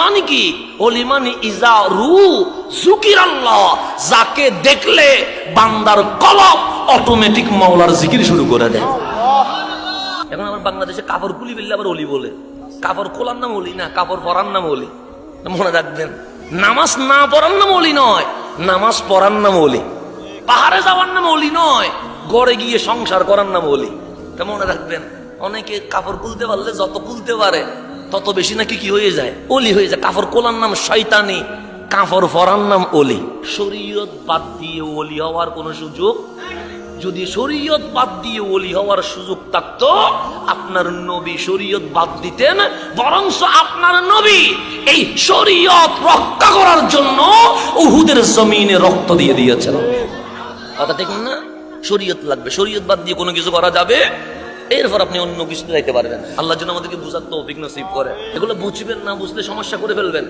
মানে কি? অলি মানে ইজা রু জুকির আল্লাহ যাকে দেখলে বান্দার কলব অটোমেটিক মাওলার জিকির শুরু করে দেয়। এখন আমার বাংলাদেশে কাপড় খুলি ফেললে আবার অলি বলে। কাপড় খোলার নাম অলি না কাপড় পরার নাম অলি। মনে রাখবেন নামাজ না পড়ার নাম অলি নয় নামাজ পড়ার নাম অলি। পাহাড়ে যাওয়ার নাম অলি নয় গড়ে গিয়ে সংসার করার নাম অলি। তা মনে রাখবেন অনেকে কাপড় খুলতে পারলে যত খুলতে পারে তত বেশি নাকি কি হয়ে যায়? অলি হয়ে যায়। কাফর কোলার নাম শয়তানি, কাফর পরার নাম অলি। শরীয়ত বাদ দিয়ে অলি হওয়ার কোনো সুযোগ? যদি শরীয়ত বাদ দিয়ে ওলি হওয়ার সুযোগ থাকতো, আপনার নবী শরীয়ত বাদ দিতেন বরংস আপনার নবী এই শরীয়ত রক্ষা করার জন্য উহুদের জমিনে রক্ত দিয়ে দিয়েছেন। কথা ঠিক না? শরীয়ত লাগবে। শরীয়ত বাদ দিয়ে কোনো কিছু করা যাবে? এরপর আপনি অন্য কিছু দেখতে পারবেন। আল্লাহ যেন আমাদেরকে বুঝার তো অভিজ্ঞ করে। এগুলো বুঝবেন না বুঝতে সমস্যা করে ফেলবেন।